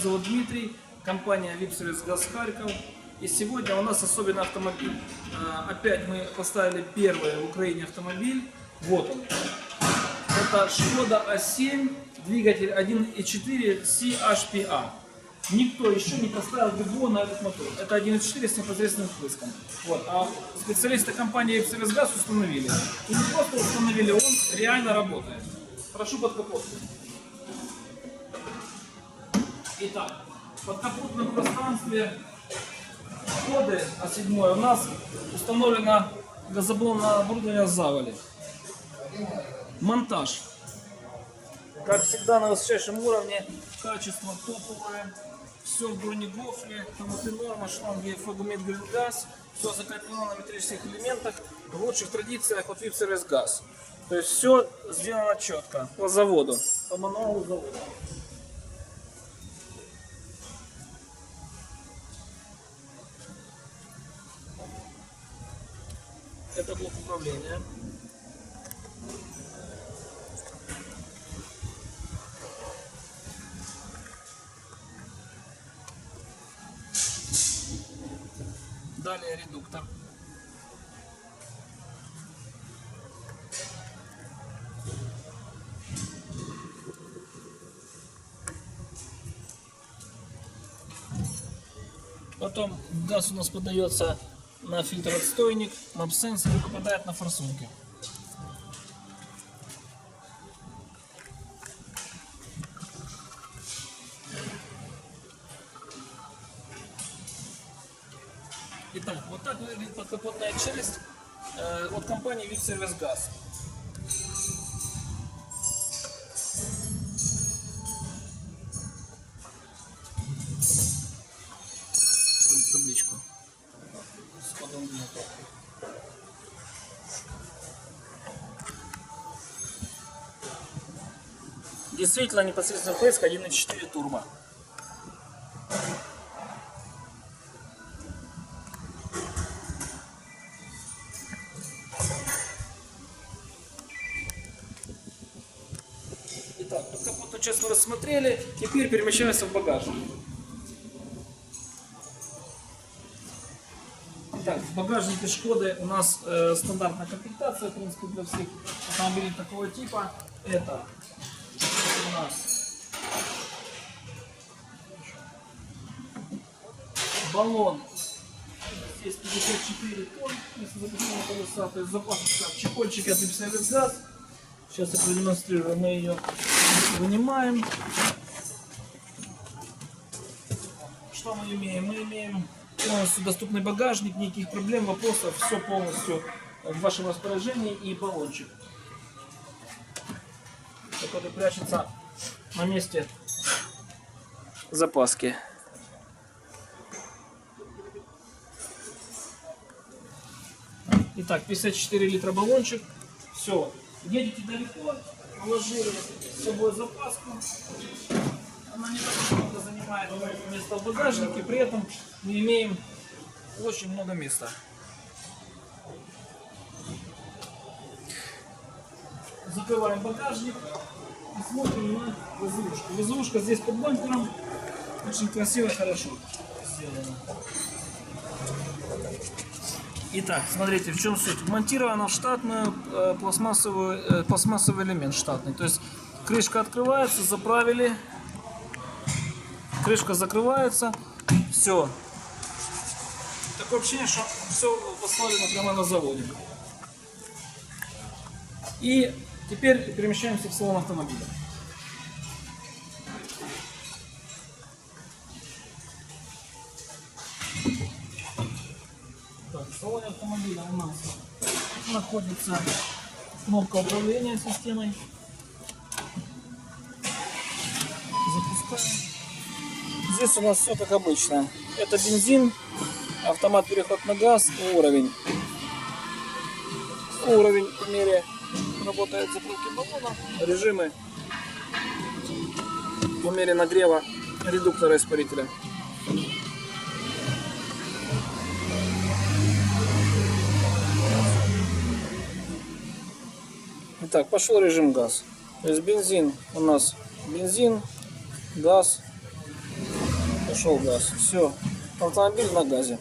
зовут Дмитрий, компания Випсервис Газ Харьков. И сегодня у нас особенный автомобиль. А, Опять мы поставили первый в Украине автомобиль. Вот он. Это Шкода А7, двигатель 1.4 CHPA. Никто еще не поставил ГБО на этот мотор. Это 1.4 с непосредственным впрыском. Вот. А специалисты компании Випсервис Газ установили. И не просто установили, он реально работает. Прошу под капот. Итак, в подкапотном пространстве Шкоды А7 у нас установлено газоблонное оборудование Завали. Монтаж. Как всегда на высочайшем уровне, качество топовое, все в бронегофре, норма, шланги Фагумит Газ, все закреплено на металлических элементах, в лучших традициях от VIP Service Gas. То есть все сделано четко, по заводу, по мануалу завода. Блок управления. Далее редуктор. Потом газ у нас подается на фильтр отстойник, мап-сенсор на форсунки. Итак, вот так выглядит подкапотная часть э, от компании VIP Service Gas. Действительно, непосредственно впрыск 1.4 турбо. Итак, часть мы рассмотрели, теперь перемещаемся в багажник. Итак, в багажнике Шкоды у нас э, стандартная комплектация, в принципе, для всех автомобилей такого типа. Это нас баллон. Здесь 54 тонн, если записано колеса, запас чехольчик от Ипсовец газ. Сейчас я продемонстрирую, мы ее вынимаем. Что мы имеем? Мы имеем полностью доступный багажник, никаких проблем, вопросов, все полностью в вашем распоряжении и баллончик, который прячется на месте запаски. Итак, 54 литра баллончик. Все. Едете далеко, положили с собой запаску. Она не так много занимает место в багажнике, при этом мы имеем очень много места. Закрываем багажник и смотрим на ВЗУшку. ВЗУшка здесь под бампером. Очень красиво, хорошо сделано. Итак, смотрите, в чем суть. Вмонтировано в штатную э, пластмассовую, э, пластмассовый элемент штатный. То есть крышка открывается, заправили, крышка закрывается, все. Такое ощущение, что все поставлено прямо на заводе. И теперь перемещаемся в салон автомобиля. Так, в салоне автомобиля у нас находится кнопка управления системой. Запускаем. Здесь у нас все как обычно. Это бензин, автомат переход на газ уровень. Уровень по мере работает заправки баллона, режимы по мере нагрева редуктора испарителя. Итак, пошел режим газ. То есть бензин у нас бензин, газ, пошел газ. Все, автомобиль на газе.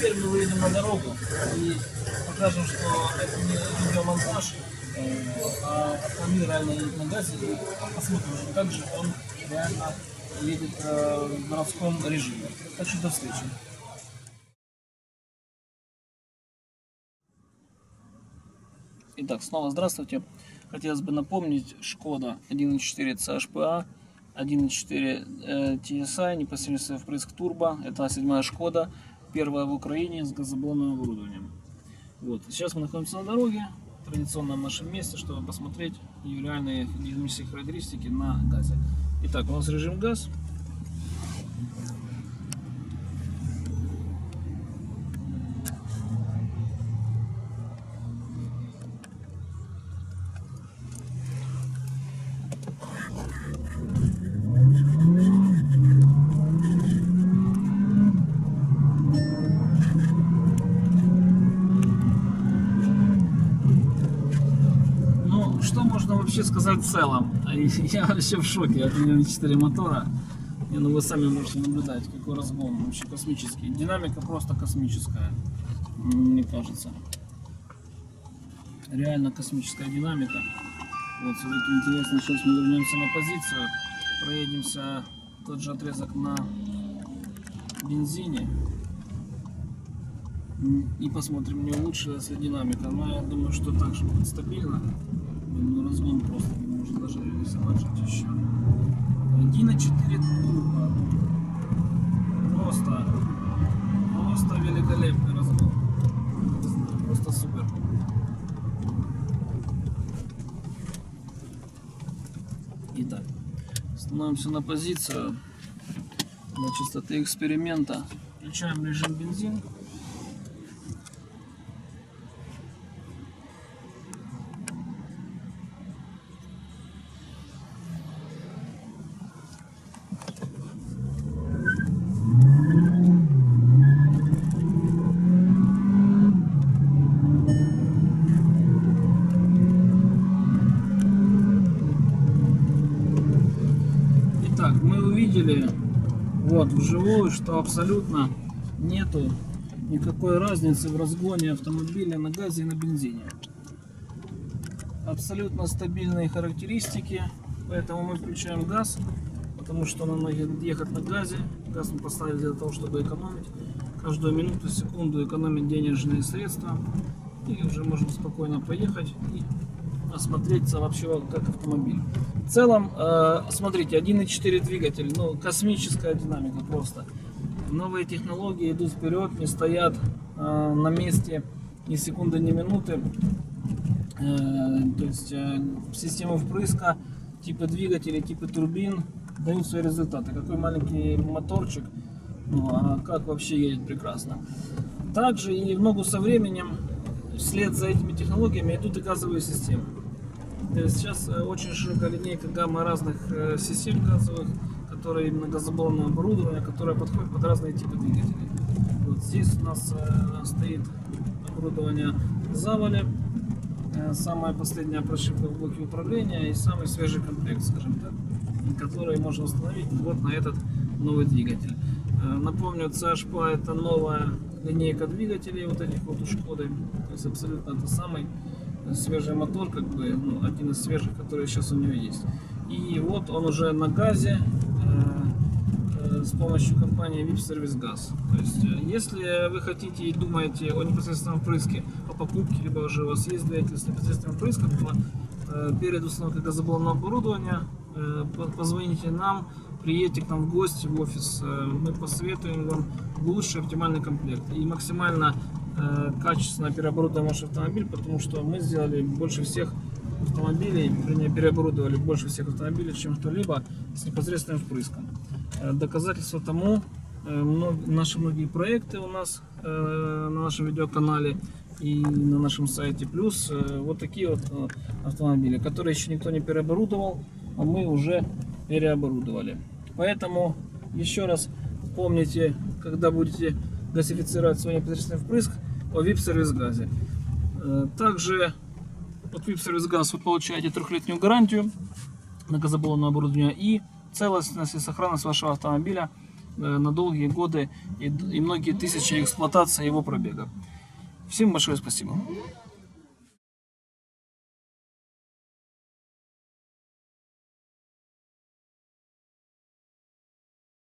Теперь мы выйдем на дорогу и покажем, что это не видеомонтаж, э, а автомобиль реально едет на газе. И посмотрим, как же он реально едет э, в городском режиме. Так что до встречи. Итак, снова здравствуйте. Хотелось бы напомнить, Шкода 1.4 CHPA, 1.4 э, TSI, непосредственно впрыск турбо. Это седьмая Шкода, первая в Украине с газоблонным оборудованием. Вот. Сейчас мы находимся на дороге, в нашем месте, чтобы посмотреть ее реальные динамические характеристики на газе. Итак, у нас режим газ. Ну, что можно вообще сказать в целом? Я вообще в шоке от 1.4 мотора. Не, ну вы сами можете наблюдать, какой разгон вообще космический. Динамика просто космическая, мне кажется. Реально космическая динамика. Вот, смотрите, интересно, сейчас мы вернемся на позицию, проедемся тот же отрезок на бензине. И посмотрим, не улучшилась ли динамика. Но я думаю, что так же будет стабильно. Ну, разгон просто может даже жить еще. 1.4 турбо. Просто, просто великолепный разгон. Просто супер. Итак, становимся на позицию для чистоты эксперимента. Включаем режим бензин. Мы увидели вот вживую, что абсолютно нету никакой разницы в разгоне автомобиля на газе и на бензине. Абсолютно стабильные характеристики, поэтому мы включаем газ, потому что нам надо ехать на газе. Газ мы поставили для того, чтобы экономить каждую минуту, секунду, экономить денежные средства. И уже можем спокойно поехать и осмотреться вообще как автомобиль. В целом, э, смотрите, 1.4 двигатель, ну, космическая динамика просто. Новые технологии идут вперед, не стоят э, на месте ни секунды, ни минуты. Э, то есть э, системы впрыска, типы двигателей, типы турбин дают свои результаты. Какой маленький моторчик, ну, а как вообще едет прекрасно. Также и в ногу со временем вслед за этими технологиями идут и газовые системы. Есть сейчас э, очень широкая линейка гамма разных э, систем газовых, которые именно газоблонное оборудование, которое подходит под разные типы двигателей. Вот здесь у нас э, стоит оборудование Завали, э, самая последняя прошивка в блоке управления и самый свежий комплект, скажем так, который можно установить вот на этот новый двигатель. Э, Напомню, CHPA это новая линейка двигателей вот этих вот у Шкоды, то есть абсолютно это самый свежий мотор, как бы, ну, один из свежих, которые сейчас у него есть. И вот он уже на газе э, э, с помощью компании VIP Service Gas. То есть, э, если вы хотите и думаете о непосредственном впрыске, о покупке, либо уже у вас есть двигатель с непосредственным впрыском, то перед установкой газоблонного оборудования по- позвоните нам, приедьте к нам в гости в офис, мы посоветуем вам лучший оптимальный комплект и максимально качественно переоборудуем ваш автомобиль, потому что мы сделали больше всех автомобилей, вернее переоборудовали больше всех автомобилей, чем кто-либо с непосредственным впрыском. Э, Доказательство тому э, наши многие проекты у нас э, на нашем видеоканале и на нашем сайте, плюс э, вот такие вот э, автомобили, которые еще никто не переоборудовал, а мы уже переоборудовали. Поэтому еще раз помните, когда будете газифицировать свой непосредственный впрыск, о VIP сервис газе. Э, Также от VIP сервис газ вы получаете трехлетнюю гарантию на газоблонное оборудование и целостность и сохранность вашего автомобиля э, на долгие годы и многие тысячи эксплуатации его пробега. Всем большое спасибо.